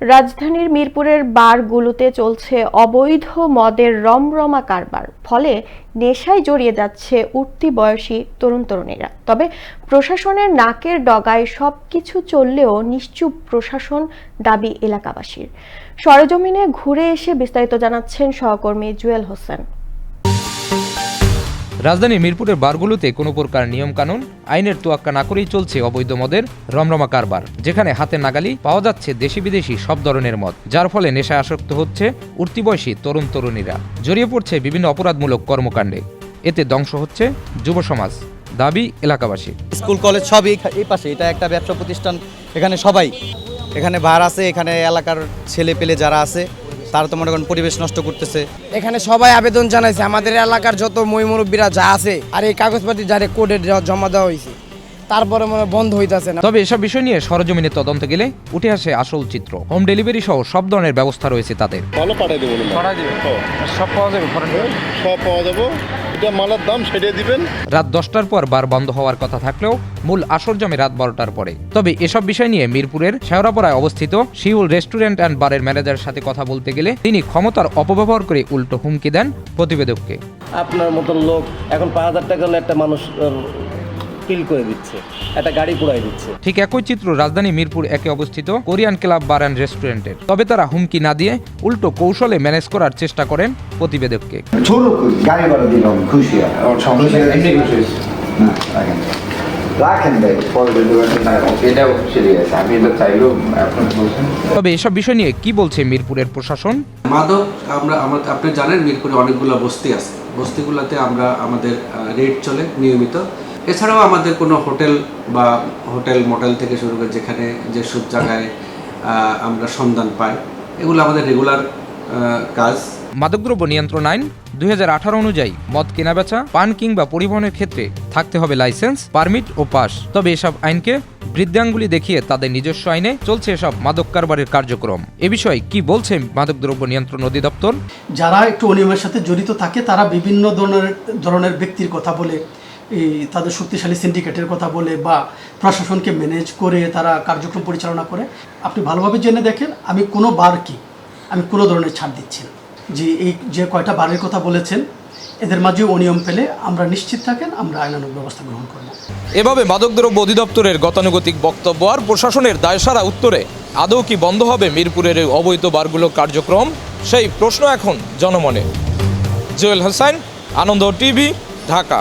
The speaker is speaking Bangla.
রাজধানীর মিরপুরের বারগুলোতে চলছে অবৈধ মদের রমরমা কারবার। ফলে নেশায় জড়িয়ে যাচ্ছে উঠতি বয়সী তরুণ তরুণীরা। তবে প্রশাসনের নাকের ডগায় সব কিছু চললেও নিশ্চুপ প্রশাসন দাবি এলাকাবাসীর। সরেজমিনে ঘুরে এসে বিস্তারিত জানাচ্ছেন সহকর্মী জুয়েল হোসেন। রাজধানীর মিরপুরের বারগুলোতে কোনো প্রকার নিয়মকানুন, আইনের তোয়াক্কা না করেই চলছে অবৈধ মদের রমরমা কারবার, যেখানে হাতে নাগালি পাওয়া যাচ্ছে দেশি বিদেশি সব ধরনের মদ, যার ফলে নেশায় আসক্ত হচ্ছে উঠতি বয়সী তরুণ তরুণীরা। জড়িয়ে পড়ছে বিভিন্ন অপরাধমূলক কর্মকাণ্ডে। এতে ধ্বংস হচ্ছে যুব সমাজ, দাবি এলাকাবাসী। স্কুল, কলেজ সবই এই পাশে, এটা একটা ব্যবসা প্রতিষ্ঠান, এখানে সবাই। এখানে বার আছে, এখানে এলাকার ছেলে পেলে যারা আছে তারা তো মনে করেন পরিবেশ নষ্ট করতেছে। এখানে সবাই আবেদন জানাইছে আমাদের এলাকার যত মই মুরব্বীরা যা আছে আর এই কাগজপাতি যারে কোর্টে জমা দেওয়া হয়েছে তারপরে মনে বন্ধ হইতেছে না। তবে এসব বিষয় নিয়ে সরজমিনে তদন্ত গেলে উঠে আসে আসল চিত্র। হোম ডেলিভারি সহ সব ধরনের ব্যবস্থা রয়েছে তাদের। ভালো পাঠাই দেবো পাঠাই দেবে? সব পাওয়া যাবে? সব পাওয়া যাব। এটা মালার দাম সেটাই দিবেন। রাত দশটার পর বার বন্ধ হওয়ার কথা থাকলেও মূল আসর জমে রাত বারোটার পরে। তবে এসব বিষয় নিয়ে মিরপুরের শেওরাপড়ায় অবস্থিত শিউল রেস্টুরেন্ট অ্যান্ড বারের ম্যানেজারের সাথে কথা বলতে গেলে তিনি ক্ষমতার অপব্যবহার করে উল্টো হুমকি দেন প্রতিবেদককে। আপনার মতন লোক এখন পাঁচ হাজার টাকা হলে একটা মানুষ ফিল করে দিচ্ছে একটা গাড়ি পুরাই দিচ্ছে। ঠিক একই চিত্র রাজধানী মিরপুর একে অবস্থিত কোরিয়ান ক্লাব বার অ্যান্ড রেস্টুরেন্টের। তবে তারা হুমকি না দিয়ে উল্টো কৌশলে ম্যানেজ করার চেষ্টা করেন প্রতিবেদককে। ছোট গাড়ি ভাড়া দিলাম খুশি রাখেন এটাও সিরিয়াস আমি এটা চাইলেও তবে এসব বিষয় নিয়ে কি বলছে মিরপুরের প্রশাসন? মাদক আমরা আমরা আপনি জানেন মিরপুরে অনেকগুলো বস্তি আছে। বস্তিগুলোতে আমরা আমাদের রেট চলে নিয়মিত। এছাড়াও আমাদের কোনো হোটেল বা হোটেল মোটেল থেকে শুরু করে যেখানে যেসব জায়গায় আমরা সন্ধান পাই এগুলো আমাদের রেগুলার কাজ। মাদকদ্রব্য নিয়ন্ত্রণ আইন দু হাজার আঠারো অনুযায়ী মদ কেনাবেচা পান কিংবা পরিবহনের ক্ষেত্রে থাকতে হবে লাইসেন্স পারমিট ও পাস। তবে এসব আইনকে বৃদ্ধাঙ্গুলি দেখিয়ে তাদের নিজস্ব আইনে চলছে এসব মাদক কারবারের কার্যক্রম। এ বিষয়ে কি বলছে মাদকদ্রব্য নিয়ন্ত্রণ অধিদপ্তর? যারা একটু অনিয়মের সাথে জড়িত থাকে তারা বিভিন্ন ধরনের ধরনের ব্যক্তির কথা বলে এই তাদের শক্তিশালী সিন্ডিকেটের কথা বলে বা প্রশাসনকে ম্যানেজ করে তারা কার্যক্রম পরিচালনা করে, আপনি ভালোভাবে জেনে দেখেন, আমি কোনো বার কি, আমি কোনো ধরনের ছাড় দিচ্ছি না। যে এই যে কয়টা বারের কথা বলেছেন, এদের মাঝে অনিয়ম পেলে আমরা নিশ্চিত থাকেন, আমরা আইনানুগ ব্যবস্থা গ্রহণ করব। এভাবে মাদকদ্রব্য অধিদপ্তরের গতানুগতিক বক্তব্য আর প্রশাসনের দায়সারা উত্তরে আদৌ কি বন্ধ হবে মিরপুরের অবৈধ বারগুলোর কার্যক্রম? সেই প্রশ্ন এখন জনমনে। জুয়েল হাসান, আনন্দ টিভি, ঢাকা।